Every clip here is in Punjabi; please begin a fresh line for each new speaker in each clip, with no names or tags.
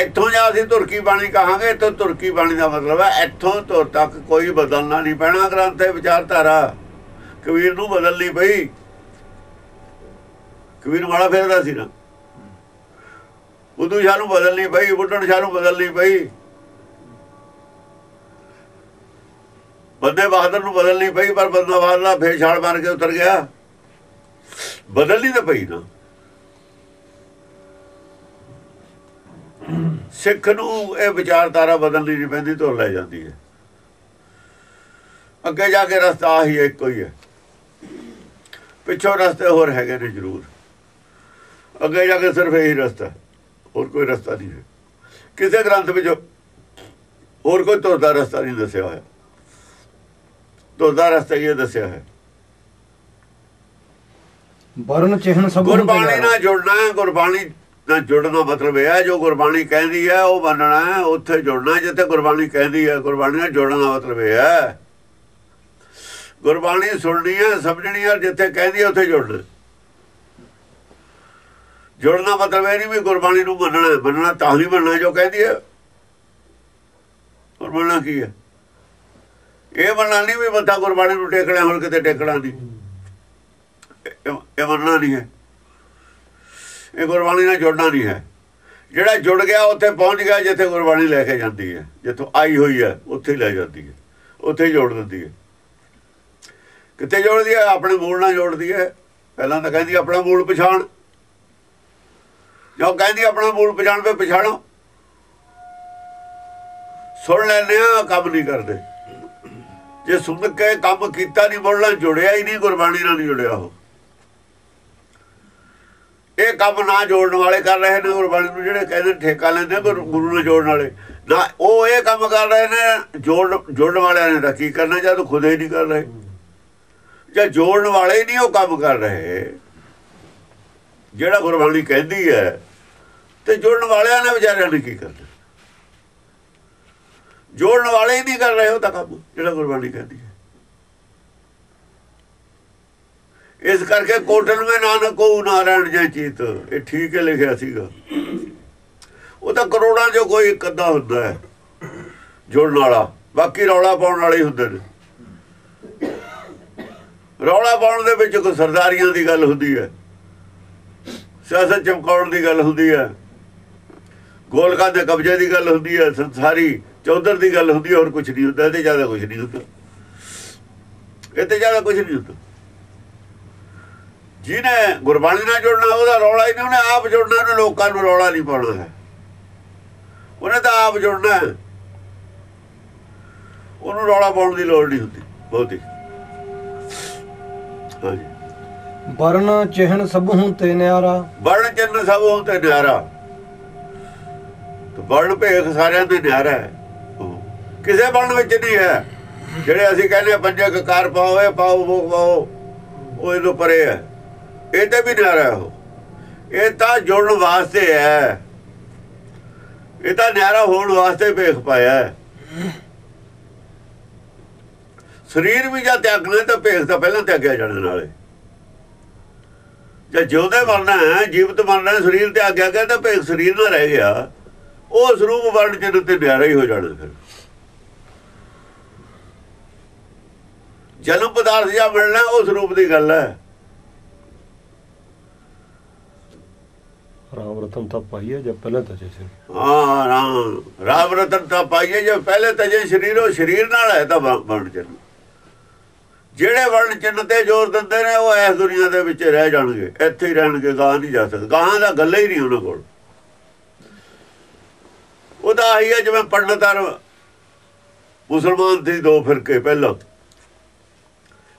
ਇੱਥੋਂ ਜਾਂ ਅਸੀਂ ਤੁਰਕੀ ਬਾਣੀ ਕਹਾਂਗੇ, ਇੱਥੋਂ ਤੁਰਕੀ ਬਾਣੀ ਦਾ ਮਤਲਬ ਹੈ, ਇੱਥੋਂ ਤੁਰ ਤੱਕ ਕੋਈ ਬਦਲਣਾ ਨਹੀਂ ਪੈਣਾ ਗ੍ਰੰਥ ਤੇ ਵਿਚਾਰਧਾਰਾ। ਕਬੀਰ ਨੂੰ ਬਦਲਣੀ ਪਈ। ਕਬੀਰ ਵਾਲਾ ਫੇਰਦਾ ਸੀ ਨਾ। ਉਦੋਂ ਸ਼ਾਹ ਨੂੰ ਬਦਲਣੀ ਪਈ, ਬੁੱਢਣ ਸ਼ਾਹ ਨੂੰ ਬਦਲਣੀ ਪਈ। ਬੰਦੇ ਬਹਾਦਰ ਨੂੰ ਬਦਲਣੀ ਪਈ, ਪਰ ਬੰਦਾ ਬਹਾਦਰ ਫੇਰ ਛਾਲ ਮਾਰ ਕੇ ਉਤਰ ਗਿਆ। ਬਦਲਣੀ ਤਾਂ ਪਈ ਨਾ। ਸਿੱਖ ਨੂੰ ਇਹ ਵਿਚਾਰਧਾਰਾ ਬਦਲਣੀ ਨਹੀਂ ਪੈਂਦੀ ਤੋਂ ਲੈ ਜਾਂਦੀ ਹੈ। ਅੱਗੇ ਜਾ ਕੇ ਰਸਤਾ ਆਹੀ ਇੱਕੋ ਹੀ ਹੈ। ਪਿੱਛੋਂ ਰਸਤੇ ਹੋਰ ਹੈਗੇ ਨੇ ਜ਼ਰੂਰ। ਅੱਗੇ ਜਾ ਕੇ ਸਿਰਫ ਇਹੀ ਰਸਤਾ ਹੋਰ ਕੋਈ ਰਸਤਾ ਨਹੀਂ ਹੈ। ਕਿਸੇ ਗ੍ਰੰਥ ਵਿੱਚ ਹੋਰ ਕੋਈ ਤੁਰਦਾ ਰਸਤਾ ਨਹੀਂ ਦੱਸਿਆ ਹੋਇਆ। ਤੁਰਦਾ ਰਸਤਾ ਇਹ ਦੱਸਿਆ ਹੈ।
ਵਰਨ ਚਿਹਨ ਸਭ
ਗੁਰਬਾਣੀ। ਨਾਲ ਜੁੜਨਾ ਹੈ ਗੁਰਬਾਣੀ ਨਾ ਜੁੜਨ ਦਾ ਮਤਲਬ ਇਹ ਹੈ, ਜੋ ਗੁਰਬਾਣੀ ਕਹਿੰਦੀ ਹੈ, ਉਹ ਮੰਨਣਾ ਹੈ, ਉੱਥੇ ਜੁੜਨਾ ਜਿੱਥੇ ਗੁਰਬਾਣੀ ਕਹਿੰਦੀ ਹੈ, ਗੁਰਬਾਣੀ ਨਾਲ ਜੁੜਨ ਦਾ ਮਤਲਬ ਇਹ ਹੈ। ਗੁਰਬਾਣੀ ਸੁਣਨੀ ਹੈ, ਸਮਝਣੀ ਹੈ, ਜਿੱਥੇ ਕਹਿੰਦੀ ਹੈ, ਉੱਥੇ ਜੁੜਨਾ। ਜੁੜਨਾ ਮਤਲਬ ਇਹ ਨਹੀਂ ਵੀ ਗੁਰਬਾਣੀ ਨੂੰ ਮੰਨਣਾ ਮੰਨਣਾ ਤਾਂ ਹੀ ਮੰਨਣਾ ਜੋ ਕਹਿੰਦੀ ਹੈ। ਹੋਰ ਮੰਨਣਾ ਕੀ ਹੈ? ਇਹ ਮੰਨਣਾ ਨਹੀਂ ਵੀ ਬੰਦਾ ਗੁਰਬਾਣੀ ਨੂੰ ਟੇਕਣਾ ਹੁਣ ਕਿਤੇ ਟੇਕਣਾ ਨਹੀਂ। ਇਹ ਮੰਨਣਾ ਨਹੀਂ ਹੈ। ਇਹ ਗੁਰਬਾਣੀ ਨਾਲ ਜੁੜਨਾ ਨਹੀਂ ਹੈ। ਜਿਹੜਾ ਜੁੜ ਗਿਆ, ਉੱਥੇ ਪਹੁੰਚ ਗਿਆ, ਜਿੱਥੇ ਗੁਰਬਾਣੀ ਲੈ ਕੇ ਜਾਂਦੀ ਹੈ। ਜਿੱਥੋਂ ਆਈ ਹੋਈ ਹੈ, ਉੱਥੇ ਲੈ ਜਾਂਦੀ ਹੈ। ਉੱਥੇ ਹੀ ਜੋੜ ਦਿੰਦੀ ਹੈ। ਕਿੱਥੇ ਜੋੜਦੀ ਹੈ? ਆਪਣੇ ਮੂਲ ਨਾਲ ਜੋੜਦੀ ਹੈ। ਪਹਿਲਾਂ ਤਾਂ ਕਹਿੰਦੀ ਆਪਣਾ ਮੂਲ ਪਛਾਣ। ਜੋ ਕਹਿੰਦੀ ਆਪਣਾ ਮੂਲ ਪਛਾਣ ਪੇ ਪਛਾਣੋ। ਸੁਣ ਲੈਂਦੇ ਆ ਕੰਮ ਨਹੀਂ ਕਰਦੇ। ਜੇ ਸੁਣ ਕੇ ਕੰਮ ਕੀਤਾ ਨਹੀਂ ਬੋਲਣਾ ਜੁੜਿਆ ਹੀ ਨਹੀਂ, ਗੁਰਬਾਣੀ ਨਾਲ ਨਹੀਂ ਜੁੜਿਆ ਉਹ। ਇਹ ਕੰਮ ਨਾ ਜੋੜਨ ਵਾਲੇ ਕਰ ਰਹੇ ਨੇ ਗੁਰਬਾਣੀ ਨੂੰ ਜਿਹੜੇ ਕਹਿੰਦੇ ਠੇਕਾ ਲੈਂਦੇ ਗੁਰੂ ਗੁਰੂ ਨਾਲ ਜੋੜਨ ਵਾਲੇ। ਨਾ, ਉਹ ਇਹ ਕੰਮ ਕਰ ਰਹੇ ਨੇ ਜੋੜ ਜੋੜਨ ਵਾਲਿਆਂ ਨੇ ਤਾਂ ਕੀ ਕਰਨਾ ਜਦ ਖੁਦ ਹੀ ਨਹੀਂ ਕਰ ਰਹੇ। ਜਾਂ ਜੋੜਨ ਵਾਲੇ ਹੀ ਨਹੀਂ ਉਹ ਕੰਮ ਕਰ ਰਹੇ। ਜਿਹੜਾ ਗੁਰਬਾਣੀ ਕਹਿੰਦੀ ਹੈ, ਤੇ ਜੋੜਨ ਵਾਲਿਆਂ ਨੇ ਵਿਚਾਰਿਆਂ ਨੇ ਕੀ ਕਰਨਾ? ਜੋੜਨ ਵਾਲੇ ਹੀ ਨਹੀਂ ਕਰ ਰਹੇ ਉਹ ਤਾਂ ਕੰਮ, ਜਿਹੜਾ ਗੁਰਬਾਣੀ ਕਹਿੰਦੀ ਹੈ ਇਸ ਕਰਕੇ ਕੋਟਨ ਮੇ ਨਾਨਕ ਕੋ ਨਾਰਾਇਣ ਜੈ ਚੀਤ। ਇਹ ਠੀਕ ਹੈ ਲਿਖਿਆ ਸੀਗਾ। ਉਹ ਤਾਂ ਕਰੋੜਾਂ ਚੋਂ ਕੋਈ ਇੱਕ ਅੱਧਾ ਹੁੰਦਾ ਹੈ, ਜੁੜਨ ਵਾਲਾ। ਬਾਕੀ ਰੌਲਾ ਪਾਉਣ ਵਾਲੇ ਹੁੰਦੇ ਨੇ। ਰੌਲਾ ਪਾਉਣ ਦੇ ਵਿੱਚ ਕੋਈ ਸਰਦਾਰੀਆਂ ਦੀ ਗੱਲ ਹੁੰਦੀ ਹੈ, ਸਿਆਸਤ ਚਮਕਾਉਣ ਦੀ ਗੱਲ ਹੁੰਦੀ ਹੈ, ਗੋਲਕਾਂ ਦੇ ਕਬਜ਼ੇ ਦੀ ਗੱਲ ਹੁੰਦੀ ਹੈ, ਸੰਸਾਰੀ ਚੌਧਰ ਦੀ ਗੱਲ ਹੁੰਦੀ ਹੈ, ਹੋਰ ਕੁਝ ਨਹੀਂ ਹੁੰਦਾ। ਇਹਦੇ ਜ਼ਿਆਦਾ ਕੁਝ ਨਹੀਂ ਹੁੰਦਾ। ਇਹ ਤੇ ਜ਼ਿਆਦਾ ਕੁਝ ਨਹੀਂ ਹੁੰਦਾ। ਜਿਹਨੇ ਗੁਰਬਾਣੀ ਨਾਲ ਜੁੜਨਾ ਉਹਦਾ ਰੌਲਾ ਹੀ ਨਹੀਂ ਉਹਨੇ ਆਪ ਜੁੜਨਾ ਉਹਨੇ ਲੋਕਾਂ ਨੂੰ ਰੌਲਾ ਨਹੀਂ ਪਾਉਣਾ ਹੈ। ਉਹਨੇ ਤਾਂ ਆਪ ਜੁੜਨਾ ਹੈ। ਉਹਨੂੰ ਰੌਲਾ ਪਾਉਣ ਦੀ ਲੋੜ ਨਹੀਂ ਹੁੰਦੀ ਬਹੁਤੀ। ਹਾਂਜੀ।
ਵਰਨ ਚਿਹਨ ਸਭ ਤੇ ਨਿਆਰਾ।
ਵਰਣ ਚਿੰਨ ਸਭ ਤੇ ਨਿਆਰਾ। ਤੇ ਵਰਣ ਭੇਖ ਸਾਰਿਆਂ ਦੇ ਨਿਆਰਾ ਹੈ। ਕਿਸੇ ਵਰਣ ਵਿੱਚ ਨਹੀਂ ਹੈ। ਜਿਹੜੇ ਅਸੀਂ ਕਹਿੰਦੇ ਪੰਜੇ ਕਕਾਰ ਪਾਓ ਇਹ ਪਾਓ ਉਹ ਪਾਓ ਉਹ ਇਹਦੋਂ ਪਰੇ ਹੈ। ਇਹ ਤੇ ਵੀ ਨਿਆਰਾ ਹੈ ਉਹ। ਇਹ ਤਾਂ ਜੁੜਨ ਵਾਸਤੇ ਹੈ। ਇਹ ਤਾਂ ਨਿਆਰਾ ਹੋਣ ਵਾਸਤੇ ਭੇਖ ਪਾਇਆ ਸਰੀਰ ਵੀ ਜਾਂ ਤਿਆਗਣਾ ਤਾਂ ਭੇਖ ਤਾਂ ਪਹਿਲਾਂ ਤਿਆਗਿਆ ਜਾਣ ਨਾਲੇ। ਜੇ ਜਿਉਂਦੇ ਮਰਨਾ ਹੈ, ਜੀਵਤ ਮਰਨਾ ਸਰੀਰ ਤੇ ਆਗਿਆ ਗਿਆ ਤਾਂ ਭੇਖ ਸਰੀਰ ਨਾਲ ਰਹਿ ਗਿਆ। ਉਹ ਸਰੂਪ ਵਰਣ ਚਿੰਨ ਤੇ ਨਿਆਰਾ ਹੀ ਹੋ ਜਾਣਾ ਫਿਰ। ਜਨਮ ਪਦਾਰਥ ਜਾਂ ਮਿਲਣਾ ਉਸ ਰੂਪ ਦੀ ਗੱਲ ਹੈ।
ਰਾਮ ਰਤਨ ਤਾਂ ਪਾਈਏ ਜਦ ਪਹਿਲਾਂ ਤਾਂ ਜੈਸੇ
ਹਾਂ, ਰਾਮ ਰਾਮ ਰਤਨ ਤਾਂ ਪਾਈਏ ਜੇ ਪਹਿਲੇ ਤਾਂ ਸਰੀਰ, ਉਹ ਸਰੀਰ ਨਾਲ ਹੈ ਤਾਂ ਵ- ਵਰਣ ਚਿੰਨ ਜਿਹੜੇ ਵਰਣ ਚਿੰਨ ਤੇ ਜ਼ੋਰ ਦਿੰਦੇ ਨੇ, ਉਹ ਇਸ ਦੁਨੀਆ ਦੇ ਵਿੱਚ ਰਹਿ ਜਾਣਗੇ। ਇੱਥੇ ਹੀ ਰਹਿਣਗੇ ਗਾਂ ਨਹੀਂ ਜਾ ਸਕਦੇ। ਗਾਂ ਦਾ ਗੱਲ ਹੀ ਨਹੀਂ ਉਹਨਾਂ ਕੋਲ। ਉਹ ਤਾਂ ਆਹੀ ਹੈ, ਜਿਵੇਂ ਪੰਡਤਾਂ ਮੁਸਲਮਾਨ ਸੀ, ਦੋ ਫਿਰਕੇ ਪਹਿਲਾਂ।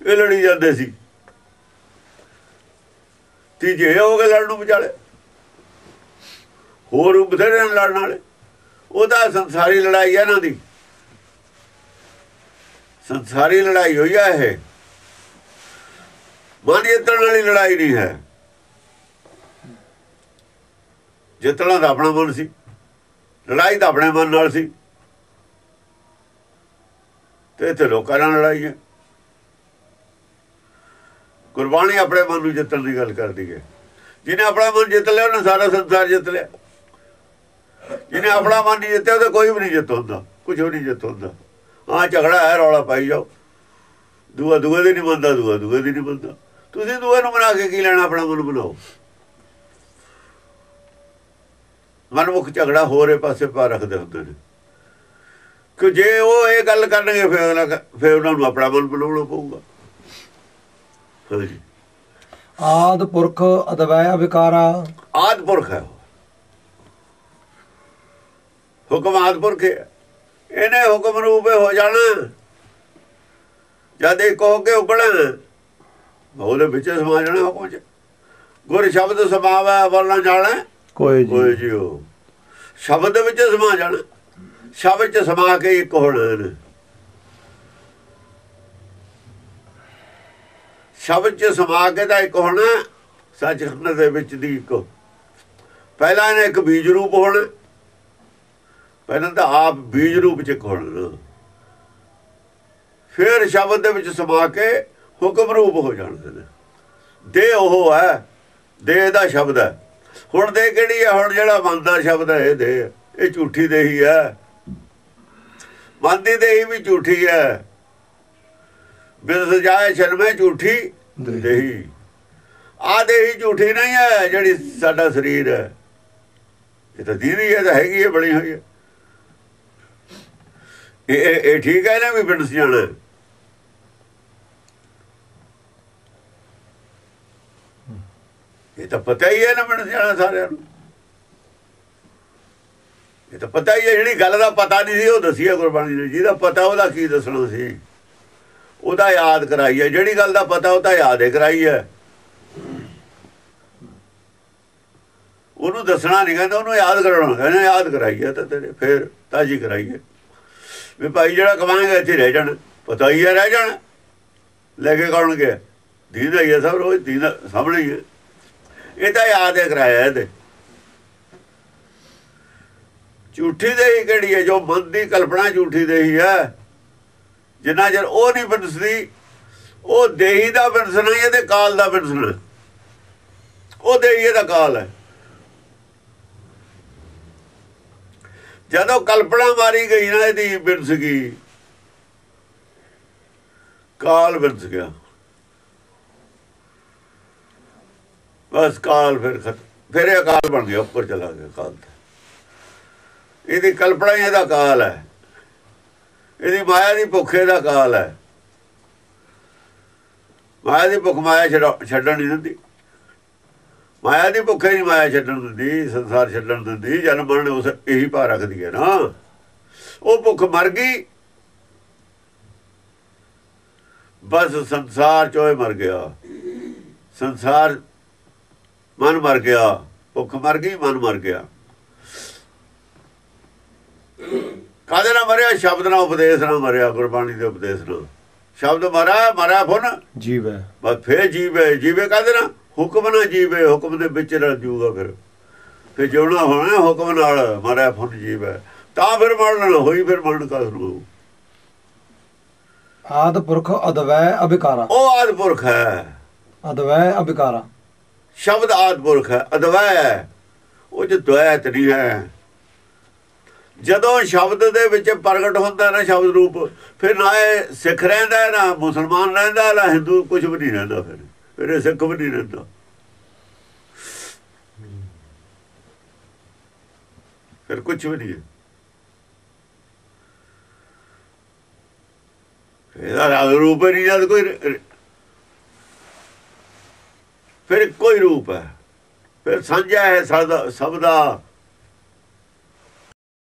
ਇਹ ਲੜੀ ਜਾਂਦੇ ਸੀ। ਤੀਜੇ ਹੋ ਗਏ ਲੜਨ ਨੂੰ ਵਿਚਾਲੇ। ਹੋਰ ਬਥੇਰੇ ਨੇ ਲੜਨ ਵਾਲੇ। ਉਹਦਾ ਸੰਸਾਰੀ ਲੜਾਈ ਹੈ ਇਹਨਾਂ ਦੀ। ਸੰਸਾਰੀ ਲੜਾਈ ਹੋਈ ਹੈ ਇਹ। ਮਨ ਜਿੱਤਣ ਵਾਲੀ ਲੜਾਈ ਨਹੀਂ ਹੈ। ਜਿੱਤਣਾ ਤਾਂ ਆਪਣਾ ਮਨ ਸੀ। ਲੜਾਈ ਤਾਂ ਆਪਣੇ ਮਨ ਨਾਲ ਸੀ। ਤੇ ਇੱਥੇ ਲੋਕਾਂ ਨਾਲ ਲੜਾਈ ਹੈ। ਗੁਰਬਾਣੀ ਆਪਣੇ ਮਨ ਨੂੰ ਜਿੱਤਣ ਦੀ ਗੱਲ ਕਰਦੀ ਹੈ। ਜਿਹਨੇ ਆਪਣਾ ਮਨ ਜਿੱਤ ਲਿਆ, ਉਹਨੇ ਸਾਰਾ ਸੰਸਾਰ ਜਿੱਤ ਲਿਆ। ਜਿਹਨੇ ਆਪਣਾ ਮਨ ਨਹੀਂ ਜਿੱਤਿਆ ਉਹਦੇ ਕੋਈ ਵੀ ਨਹੀਂ ਜਿੱਤ ਹੁੰਦਾ ਕੁਝ ਵੀ ਨਹੀਂ ਜਿੱਤ ਹੁੰਦਾ। ਹਾਂ ਝਗੜਾ ਹੈ ਰੌਲਾ ਪਾਈ ਜਾਓ। ਦੂਆ ਦੂਏ ਦੀ ਨਹੀਂ ਮੰਨਦਾ ਦੂਆ ਦੂਏ ਦੀ ਨਹੀਂ ਮੰਨਦਾ ਤੁਸੀਂ ਦੂਏ ਨੂੰ ਬਣਾ ਕੇ ਕੀ ਲੈਣਾ ਆਪਣਾ ਮਨ ਬਣਾਓ। ਮਨਮੁਖ ਝਗੜਾ ਹੋਰੇ ਪਾਸੇ ਪਾ ਰੱਖਦੇ ਹੁੰਦੇ ਨੇ। ਕਿ ਜੇ ਉਹ ਇਹ ਗੱਲ ਕਰਨਗੇ ਫਿਰ ਫਿਰ ਉਹਨਾਂ ਨੂੰ ਆਪਣਾ ਮਨ ਬਣਾਉਣਾ ਪਊਗਾ। ਹਾਂਜੀ।
ਆਦ ਪੁਰਖ ਅਦਵੈ ਅਵਿਕਾਰਾ
ਆਦ ਪੁਰਖ ਹੈ। ਹੁਕਮ ਆਦ ਪੁਰਖ ਹੈ ਇਹਨੇ ਹੁਕਮ ਰੂਪੇ ਹੋ ਜਾਣਾ। ਜਦ ਇਹ ਕਹੋ ਕੇ ਉਗਣਾ ਉਹਦੇ ਵਿੱਚ ਸਮਾ ਜਾਣਾ ਹੁਕਮ ਚ। ਗੁਰ ਸ਼ਬਦ ਸਮਾਵਾ ਵਰਨਾ ਜਾਣਾ।
ਕੋਈ
ਕੋਈ
ਜੀ
ਸ਼ਬਦ ਦੇ ਵਿੱਚ ਸਮਾ ਜਾਣਾ। ਸ਼ਬਦ ਚ ਸਮਾ ਕੇ ਇੱਕ ਹੋਣਾ ਨੇ ਸ਼ਬਦ ਚ ਸਮਾ ਕੇ ਤਾਂ ਇੱਕ ਹੋਣਾ। ਸੱਚਖੰਡ ਦੇ ਵਿੱਚ ਦੀ ਇੱਕ। ਪਹਿਲਾਂ ਇਹਨੇ ਇੱਕ ਬੀਜ ਰੂਪ ਹੋਣਾ। ਪਹਿਲਾਂ ਤਾਂ ਆਪ ਬੀਜ ਰੂਪ ਚ ਹੋਣਾ ਫਿਰ ਸ਼ਬਦ ਦੇ ਵਿੱਚ ਸਮਾ ਕੇ ਹੁਕਮ ਰੂਪ ਹੋ ਜਾਣਦੇ ਨੇ। ਦੇ ਉਹ ਹੈ ਦੇ ਦਾ ਸ਼ਬਦ ਹੈ। ਹੁਣ ਦੇ ਕਿਹੜੀ ਹੈ? ਹੁਣ ਜਿਹੜਾ ਮਨ ਦਾ ਸ਼ਬਦ ਹੈ ਇਹ ਦੇ। ਇਹ ਝੂਠੀ ਦੇਹੀ ਹੈ ਮਨ ਦੀ ਦੇਹੀ ਵੀ ਝੂਠੀ ਹੈ। ਬਿਨ ਸਜਾਏ ਸ਼ਰਮੇ ਝੂਠੀ
ਦੇਹੀ।
ਦੇਹੀ ਆ ਦੇਹੀ ਝੂਠੀ ਨਹੀਂ ਹੈ ਜਿਹੜੀ ਸਾਡਾ ਸਰੀਰ ਹੈ। ਇਹ ਤਾਂ ਦੀਦੀ ਹੈ ਤਾਂ ਹੈਗੀ ਹੈ ਬਣੀ ਹੋਈ ਹੈ। ਇਹ ਇਹ ਠੀਕ ਹੈ ਨਾ ਵੀ ਬਿਨ ਸਜਾਣਾ ਇਹ ਤਾਂ ਪਤਾ ਹੀ ਹੈ ਨਾ ਬਿਨ ਸਜਾਣਾ ਸਾਰਿਆਂ ਨੂੰ। ਇਹ ਤਾਂ ਪਤਾ ਹੀ ਹੈ, ਜਿਹੜੀ ਗੱਲ ਦਾ ਪਤਾ ਨਹੀਂ ਸੀ, ਉਹ ਦੱਸੀ ਹੈ ਗੁਰਬਾਣੀ ਨੇ। ਜਿਹਦਾ ਪਤਾ ਉਹਦਾ ਕੀ ਦੱਸਣਾ ਸੀ? ਉਹਦਾ ਯਾਦ ਕਰਾਈ ਹੈ। ਜਿਹੜੀ ਗੱਲ ਦਾ ਪਤਾ ਉਹਦਾ ਯਾਦ ਹੀ ਕਰਾਈ ਹੈ। ਉਹਨੂੰ ਦੱਸਣਾ ਨਹੀਂ ਕਹਿੰਦਾ, ਉਹਨੂੰ ਯਾਦ ਕਰਾਉਣਾ। ਕਹਿੰਦਾ ਯਾਦ ਕਰਾਈ ਹੈ ਤਾਂ ਤੇਰੇ, ਫੇਰ ਤਾਜੀ ਕਰਾਈ ਹੈ। ਵੀ ਭਾਈ ਜਿਹੜਾ ਕਮਾਏਗਾ ਇੱਥੇ ਰਹਿ ਜਾਣਾ, ਪਤਾ ਹੀ ਹੈ ਰਹਿ ਜਾਣਾ। ਲੈ ਕੇ ਕੌਣ ਗਿਆ ਦੀਦਾ ਹੀ ਹੈ ਸਭ ਰੋਜ਼ ਦੀਦਾ ਸਾਹਮਣੇ ਹੀ ਹੈ ਇਹ ਤਾਂ ਯਾਦ ਹੈ ਕਰਾਇਆ ਇਹਦੇ। ਝੂਠੀ ਦੇਹੀ ਕਿਹੜੀ ਹੈ, ਜੋ ਮਨ ਦੀ ਕਲਪਨਾ ਝੂਠੀ ਦੇਹੀ ਹੈ ਜਿੰਨਾ ਚਿਰ ਉਹ ਨਹੀਂ ਬਿਨਸਦੀ, ਉਹ ਦੇਹੀ ਦਾ ਬਿਨਸਣਾ ਹੀ ਇਹਦੇ ਕਾਲ ਦਾ ਬਿਨਸਣਾ? ਉਹ ਦੇਹੀ ਦਾ ਕਾਲ ਹੈ। ਜਦੋਂ ਕਲਪਨਾ ਮਾਰੀ ਗਈ ਨਾ ਇਹਦੀ ਬਿਨਸ ਗਈ ਕਾਲ ਬਿਨਸ ਗਿਆ। ਬਸ ਕਾਲ ਫਿਰ ਖਤਮ ਫਿਰ ਇਹ ਕਾਲ ਬਣ ਗਿਆ ਉੱਪਰ ਚਲਾ ਗਿਆ ਕਾਲ ਤੇ। ਇਹਦੀ ਕਲਪਨਾ ਹੀ ਇਹਦਾ ਕਾਲ ਹੈ। ਇਹਦੀ ਮਾਇਆ ਦੀ ਭੁੱਖੇ ਦਾ ਕਾਲ ਹੈ। ਮਾਇਆ ਦੀ ਭੁੱਖ ਮਾਇਆ ਛੱਡ- ਛੱਡਣ ਨਹੀਂ ਦਿੰਦੀ। ਮਾਇਆ ਦੀ ਭੁੱਖੇ ਨਹੀਂ ਮਾਇਆ ਛੱਡਣ ਦਿੰਦੀ ਸੰਸਾਰ ਛੱਡਣ ਦਿੰਦੀ ਜਨਮ ਮਰਨ ਉਸ ਇਹੀ ਭਾ ਰੱਖਦੀ ਹੈ ਨਾ। ਉਹ ਭੁੱਖ ਮਰ ਗਈ ਬਸ ਸੰਸਾਰ ਚੋਏ ਮਰ ਗਿਆ। ਸੰਸਾਰ ਮਨ ਮਰ ਗਿਆ ਭੁੱਖ ਮਰ ਗਈ ਮਨ ਮਰ ਗਿਆ। ਕਾਹਦੇ ਨਾਲ ਮਰਿਆ? ਸ਼ਬਦ ਨਾਲ ਉਪਦੇਸ਼ ਨਾਲ ਮਰਿਆ ਗੁਰਬਾਣੀ ਦੇ ਉਪਦੇਸ਼ ਨਾਲ। ਸ਼ਬਦ ਮਰਾ ਮਰਾ ਫੁਨ
ਜੀਵ। ਹੈ
ਬਸ ਫੇਰ ਜੀਵੇ ਜੀਵੇ ਕਾਹਦੇ ਨਾਲ? ਹੁਕਮ ਨਾਲ ਜੀਵੇ ਹੁਕਮ ਦੇ ਵਿੱਚ ਰਲ ਜੂਗਾ ਫਿਰ। ਫਿਰ ਜਿਉਣਾ ਹੋਣਾ ਹੁਕਮ ਨਾਲ ਮਰਿਆ ਫੁਨ ਜੀਵੇ। ਤਾਂ ਫਿਰ ਮਰਨ ਹੋਈ ਫਿਰ ਮਰਨ ਕਾ ਸ਼ੁਰੂ
ਆਦ ਪੁਰਖ ਅਦਵੈ ਅਵਿਕਾਰਾ
ਉਹ ਆਦਪੁਰਖ ਹੈ।
ਅਦਵੈ ਅਵਿਕਾਰਾ
ਸ਼ਬਦ ਆਦਪੁਰਖ ਹੈ। ਅਦਵੈ ਉਹ ਚ ਦੁਐਤ ਨਹੀਂ ਹੈ। ਜਦੋਂ ਸ਼ਬਦ ਦੇ ਵਿੱਚ ਪ੍ਰਗਟ ਹੁੰਦਾ ਨਾ ਸ਼ਬਦ ਰੂਪ ਫਿਰ ਨਾ ਇਹ ਸਿੱਖ ਰਹਿੰਦਾ ਨਾ ਮੁਸਲਮਾਨ ਰਹਿੰਦਾ ਨਾ ਹਿੰਦੂ ਕੁਝ ਵੀ ਨਹੀਂ ਰਹਿੰਦਾ ਫਿਰ। ਫਿਰ ਸਿੱਖ ਵੀ ਨਹੀਂ ਰਹਿੰਦਾ ਫਿਰ ਕੁਝ ਵੀ ਨਹੀਂ ਇਹਦਾ ਰੰਗ ਰੂਪ ਨਹੀਂ, ਜਦ ਕੋਈ ਰ- ਰ- ਫਿਰ ਕੋਈ ਰੂਪ ਹੈ। ਫਿਰ ਸਾਂਝਾ ਹੈ ਸਭ ਦਾ